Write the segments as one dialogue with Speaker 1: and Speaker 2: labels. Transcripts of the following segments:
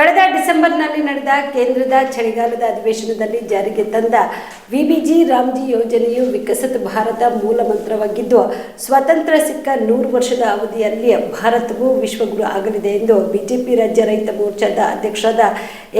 Speaker 1: ಕಳೆದ ಡಿಸೆಂಬರ್ನಲ್ಲಿ ನಡೆದ ಕೇಂದ್ರದ ಚಳಿಗಾಲದ ಅಧಿವೇಶನದಲ್ಲಿ ಜಾರಿಗೆ ತಂದ ವಿಬಿಜಿ ರಾಮ್ಜಿ ಯೋಜನೆಯು ವಿಕಸಿತ ಭಾರತ ಮೂಲ ಮಂತ್ರವಾಗಿದ್ದು, ಸ್ವಾತಂತ್ರ್ಯ ಸಿಕ್ಕ ನೂರು ವರ್ಷದ ಅವಧಿಯಲ್ಲಿ ಭಾರತವು ವಿಶ್ವಗುರು ಆಗಲಿದೆ ಎಂದು ಬಿಜೆಪಿ ರಾಜ್ಯ ರೈತ ಮೋರ್ಚಾದ ಅಧ್ಯಕ್ಷರಾದ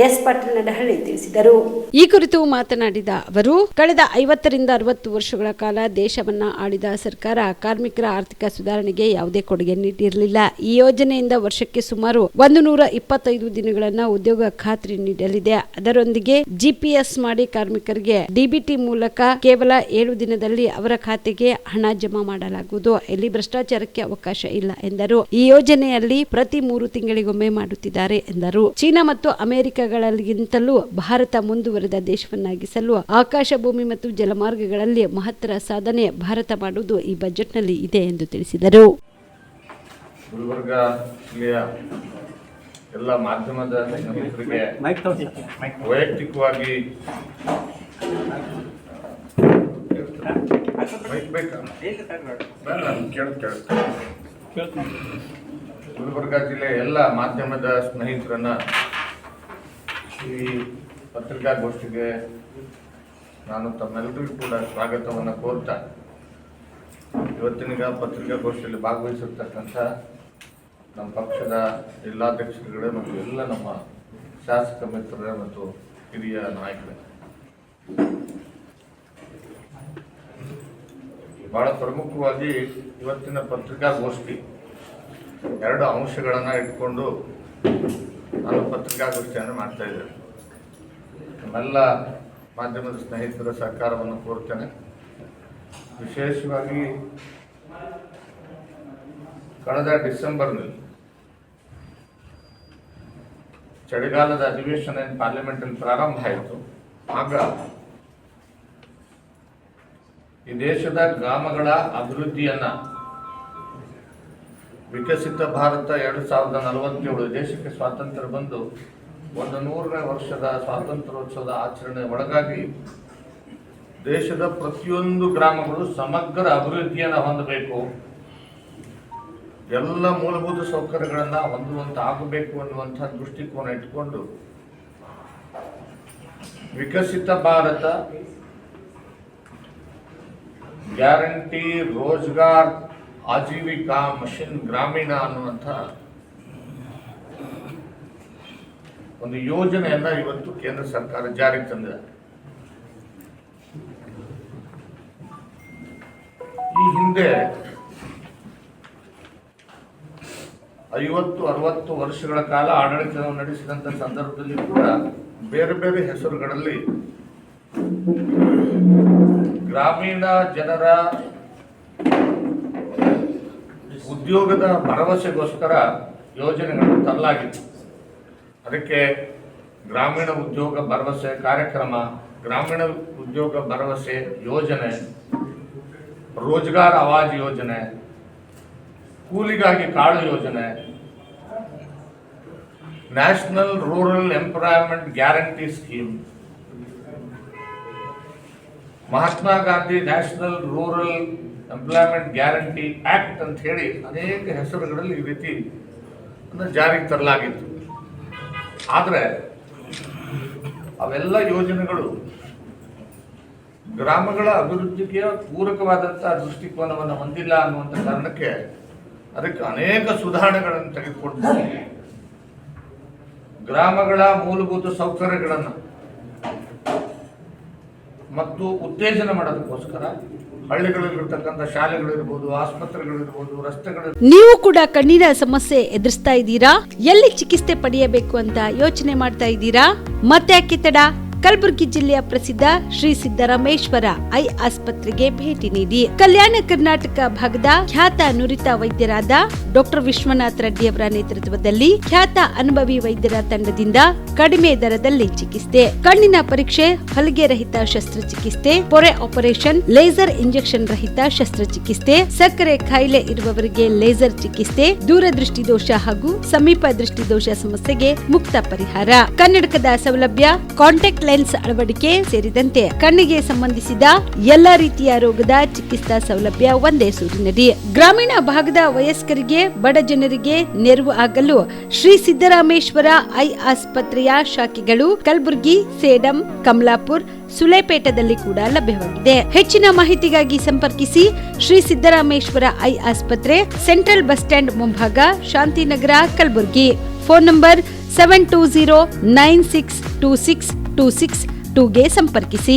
Speaker 1: ಎಸ್ ಪಾಟೀಲ್ ನಡಹಳ್ಳಿ ತಿಳಿಸಿದರು. ಈ ಕುರಿತು ಮಾತನಾಡಿದ ಅವರು, ಕಳೆದ ಐವತ್ತರಿಂದ ಅರವತ್ತು ವರ್ಷಗಳ ಕಾಲ ದೇಶವನ್ನ ಆಳಿದ ಸರ್ಕಾರ ಕಾರ್ಮಿಕರ ಆರ್ಥಿಕ ಸುಧಾರಣೆಗೆ ಯಾವುದೇ ಕೊಡುಗೆ ನೀಡಿರಲಿಲ್ಲ. ಈ ಯೋಜನೆಯಿಂದ ವರ್ಷಕ್ಕೆ ಸುಮಾರು ಒಂದು ನೂರ ಇಪ್ಪತ್ತೈದು ದಿನಗಳನ್ನ ಉದ್ಯೋಗ ಖಾತ್ರಿ ನೀಡಲಿದೆ. ಅದರೊಂದಿಗೆ ಜಿಪಿಎಸ್ ಮಾಡಿ ಕಾರ್ಮಿಕರಿಗೆ ಡಿಬಿಟಿ ಮೂಲಕ ಕೇವಲ ಏಳು ದಿನದಲ್ಲಿ ಅವರ ಖಾತೆಗೆ ಹಣ ಜಮಾ ಮಾಡಲಾಗುವುದು. ಇಲ್ಲಿ ಭ್ರಷ್ಟಾಚಾರಕ್ಕೆ ಅವಕಾಶ ಇಲ್ಲ ಎಂದರು. ಈ ಯೋಜನೆಯಲ್ಲಿ ಪ್ರತಿ ಮೂರು ತಿಂಗಳಿಗೊಮ್ಮೆ ಮಾಡುತ್ತಿದ್ದಾರೆ ಎಂದರು. ಚೀನಾ ಮತ್ತು ಅಮೆರಿಕಗಳಿಗಿಂತಲೂ ಭಾರತ ಮುಂದುವರೆದ ದೇಶವನ್ನಾಗಿಸಲು ಆಕಾಶ ಭೂಮಿ ಮತ್ತು ಜಲಮಾರ್ಗಗಳಲ್ಲಿ ಮಹತ್ತರ ಸಾಧನೆ ಭಾರತ ಮಾಡುವುದು ಈ ಬಜೆಟ್ನಲ್ಲಿ ಇದೆ ಎಂದು ತಿಳಿಸಿದರು.
Speaker 2: ಎಲ್ಲ ಮಾಧ್ಯಮದ ಸ್ನೇಹಿತರಿಗೆ ವೈಯಕ್ತಿಕವಾಗಿ. ಗುಲ್ಬರ್ಗ ಜಿಲ್ಲೆಯ ಎಲ್ಲ ಮಾಧ್ಯಮದ ಸ್ನೇಹಿತರನ್ನ ಈ ಪತ್ರಿಕಾಗೋಷ್ಠಿಗೆ ನಾನು ತಮ್ಮೆಲ್ಲರಿಗೂ ಕೂಡ ಸ್ವಾಗತವನ್ನು ಕೋರ್ತಾ. ಇವತ್ತಿನ ಪತ್ರಿಕಾಗೋಷ್ಠಿಯಲ್ಲಿ ಭಾಗವಹಿಸಿರ್ತಕ್ಕಂಥ ನಮ್ಮ ಪಕ್ಷದ ಜಿಲ್ಲಾಧ್ಯಕ್ಷರುಗಳೇ ಮತ್ತು ಎಲ್ಲ ನಮ್ಮ ಶಾಸಕ ಮಿತ್ರರೇ ಮತ್ತು ಹಿರಿಯ ನಾಯಕರೇ. ಬಹಳ ಪ್ರಮುಖವಾಗಿ ಇವತ್ತಿನ ಪತ್ರಿಕಾಗೋಷ್ಠಿ. ಎರಡು ಅಂಶಗಳನ್ನು ಇಟ್ಕೊಂಡು ನಾನು ಪತ್ರಿಕಾಗೋಷ್ಠಿಯನ್ನು ಮಾಡ್ತಾ ಇದ್ದೇನೆ. ನಮ್ಮೆಲ್ಲ ಮಾಧ್ಯಮದ ಸ್ನೇಹಿತರ ಸಹಕಾರವನ್ನು ಕೋರ್ತೇನೆ. ವಿಶೇಷವಾಗಿ ಕಳೆದ ಡಿಸೆಂಬರ್ನಲ್ಲಿ ಚಳಿಗಾಲದ ಅಧಿವೇಶನ ಏನು ಪಾರ್ಲಿಮೆಂಟಲ್ಲಿ ಪ್ರಾರಂಭ ಆಯಿತು. ಆಗ ಈ ದೇಶದ ಗ್ರಾಮಗಳ ಅಭಿವೃದ್ಧಿಯನ್ನ ವಿಕಸಿತ ಭಾರತ ಎರಡು ಸಾವಿರದ ನಲವತ್ತೇಳು ದೇಶಕ್ಕೆ ಸ್ವಾತಂತ್ರ್ಯ ಬಂದು ಒಂದು ನೂರನೇ ವರ್ಷದ ಸ್ವಾತಂತ್ರ್ಯೋತ್ಸವದ ಆಚರಣೆ ಒಳಗಾಗಿ ದೇಶದ ಪ್ರತಿಯೊಂದು ಗ್ರಾಮಗಳು ಸಮಗ್ರ ಅಭಿವೃದ್ಧಿಯನ್ನು ಹೊಂದಬೇಕು. ಎಲ್ಲ ಮೂಲಭೂತ ಸೌಕರ್ಯಗಳನ್ನು ಹೊಂದುವಂತ ಆಗಬೇಕು ಅನ್ನುವಂಥ ದೃಷ್ಟಿಕೋನ ಇಟ್ಕೊಂಡು ವಿಕಸಿತ ಭಾರತ ಗ್ಯಾರಂಟಿ ರೋಜ್ಗಾರ್ ಆಜೀವಿಕಾ ಮಷಿನ್ ಗ್ರಾಮೀಣ ಅನ್ನುವಂಥ ಒಂದು ಯೋಜನೆಯನ್ನ ಇವತ್ತು ಕೇಂದ್ರ ಸರ್ಕಾರ ಜಾರಿಗೆ ತಂದಿದೆ. ಈ ಹಿಂದೆ ಐವತ್ತು, ಅರವತ್ತು ವರ್ಷಗಳ ಕಾಲ ಆಡಳಿತವನ್ನು ನಡೆಸಿದಂಥ ಸಂದರ್ಭದಲ್ಲಿ ಕೂಡ ಬೇರೆ ಬೇರೆ ಹೆಸರುಗಳಲ್ಲಿ ಗ್ರಾಮೀಣ ಜನರ ಉದ್ಯೋಗದ ಭರವಸೆಗೋಸ್ಕರ ಯೋಜನೆಗಳನ್ನು ತರಲಾಗಿತ್ತು. ಅದಕ್ಕೆ ಗ್ರಾಮೀಣ ಉದ್ಯೋಗ ಭರವಸೆ ಕಾರ್ಯಕ್ರಮ, ಗ್ರಾಮೀಣ ಉದ್ಯೋಗ ಭರವಸೆ ಯೋಜನೆ, ರೋಜ್ಗಾರ್ ಆವಾಜ್ ಯೋಜನೆ ಕೂಲಿಗಾಗಿ ಕಾಳು ಯೋಜನೆ. National rural employment guarantee scheme Mahatma Gandhi national rural employment guarantee act ಅಂತ ಹೇಳಿ ಅನೇಕ ಹೆಸರುಗಳಲ್ಲಿ ಈ ರೀತಿ ಜಾರಿಗೆ ತರಲಾಗಿತ್ತು. ಆದರೆ ಅವೆಲ್ಲ ಯೋಜನೆಗಳು ಗ್ರಾಮಗಳ ಅಭಿವೃದ್ಧಿಗೆ ಪೂರಕವಾದಂಥ ದೃಷ್ಟಿಕೋನವನ್ನು ಹೊಂದಿಲ್ಲ ಅನ್ನುವಂಥ ಕಾರಣಕ್ಕೆ ಅದಕ್ಕೆ ಅನೇಕ ಸುಧಾರಣೆಗಳನ್ನು ತೆಗೆದುಕೊಂಡು ಗ್ರಾಮಗಳ ಮೂಲಭೂತ ಸೌಕರ್ಯಗಳನ್ನು ಮತ್ತು ಉತ್ತೇಜನ ಮಾಡೋದಕ್ಕೋಸ್ಕರ ರಸ್ತೆಗಳು
Speaker 1: ನೀವು ಕೂಡ ಕಣ್ಣಿನ ಸಮಸ್ಯೆ ಎದುರಿಸ್ತಾ ಇದ್ದೀರಾ? ಎಲ್ಲಿ ಚಿಕಿತ್ಸೆ ಪಡೆಯಬೇಕು ಅಂತ ಯೋಚನೆ ಮಾಡ್ತಾ ಇದ್ದೀರಾ? ಮತ್ತೆ ಯಾಕೆ ತಡ? ಕಲಬುರಗಿ ಜಿಲ್ಲೆಯ ಪ್ರಸಿದ್ಧ ಶ್ರೀ ಸಿದ್ದರಾಮೇಶ್ವರ ಐ ಆಸ್ಪತ್ರೆಗೆ ಭೇಟಿ ನೀಡಿ. ಕಲ್ಯಾಣ ಕರ್ನಾಟಕ ಭಾಗದ ಖ್ಯಾತ ನುರಿತ ವೈದ್ಯರಾದ ಡಾಕ್ಟರ್ ವಿಶ್ವನಾಥ್ ರೆಡ್ಡಿ ಅವರ ನೇತೃತ್ವದಲ್ಲಿ ಖ್ಯಾತ ಅನುಭವಿ ವೈದ್ಯರ ತಂಡದಿಂದ ಕಡಿಮೆ ದರದಲ್ಲಿ ಚಿಕಿತ್ಸೆ. ಕಣ್ಣಿನ ಪರೀಕ್ಷೆ, ಹೊಲಿಗೆ ರಹಿತ ಶಸ್ತ್ರಚಿಕಿತ್ಸೆ, ಪೊರೆ ಆಪರೇಷನ್, ಲೇಸರ್ ಇಂಜೆಕ್ಷನ್ ರಹಿತ ಶಸ್ತ್ರಚಿಕಿತ್ಸೆ, ಸಕ್ಕರೆ ಕಾಯಿಲೆ ಇರುವವರಿಗೆ ಲೇಸರ್ ಚಿಕಿತ್ಸೆ, ದೂರದೃಷ್ಟಿ ದೋಷ ಹಾಗೂ ಸಮೀಪ ದೃಷ್ಟಿ ದೋಷ ಸಮಸ್ಯೆಗೆ ಮುಕ್ತ ಪರಿಹಾರ. ಕನ್ನಡಕದ ಸೌಲಭ್ಯ, ಕಾಂಟ್ಯಾಕ್ಟ್ ಲೆನ್ಸ್ ಅಳವಡಿಕೆ ಸೇರಿದಂತೆ ಕಣ್ಣಿಗೆ ಸಂಬಂಧಿಸಿದ ಎಲ್ಲ ರೀತಿಯ ರೋಗದ ಚಿಕಿತ್ಸಾ ಸೌಲಭ್ಯ ಒಂದೇ ಸೂರಿನಡಿ ಗ್ರಾಮೀಣ ಭಾಗದ ವಯಸ್ಕರಿಗೆ, ಬಡ ಜನರಿಗೆ ನೆರವು ಆಗಲು ಶ್ರೀ ಸಿದ್ದರಾಮೇಶ್ವರ ಐ ಆಸ್ಪತ್ರೆಯ ಶಾಖೆಗಳು ಕಲಬುರಗಿ, ಸೇಡಂ, ಕಮಲಾಪುರ್, ಸುಲೇಪೇಟದಲ್ಲಿ ಕೂಡ ಲಭ್ಯವಾಗಿದೆ. ಹೆಚ್ಚಿನ ಮಾಹಿತಿಗಾಗಿ ಸಂಪರ್ಕಿಸಿ ಶ್ರೀ ಸಿದ್ದರಾಮೇಶ್ವರ ಐ ಆಸ್ಪತ್ರೆ, ಸೆಂಟ್ರಲ್ ಬಸ್ ಸ್ಟ್ಯಾಂಡ್ ಮುಂಭಾಗ, Shantinagar, Kalaburagi. Phone number seven two zero nine six two six two six ಟೂಗೆ ಸಂಪರ್ಕಿಸಿ.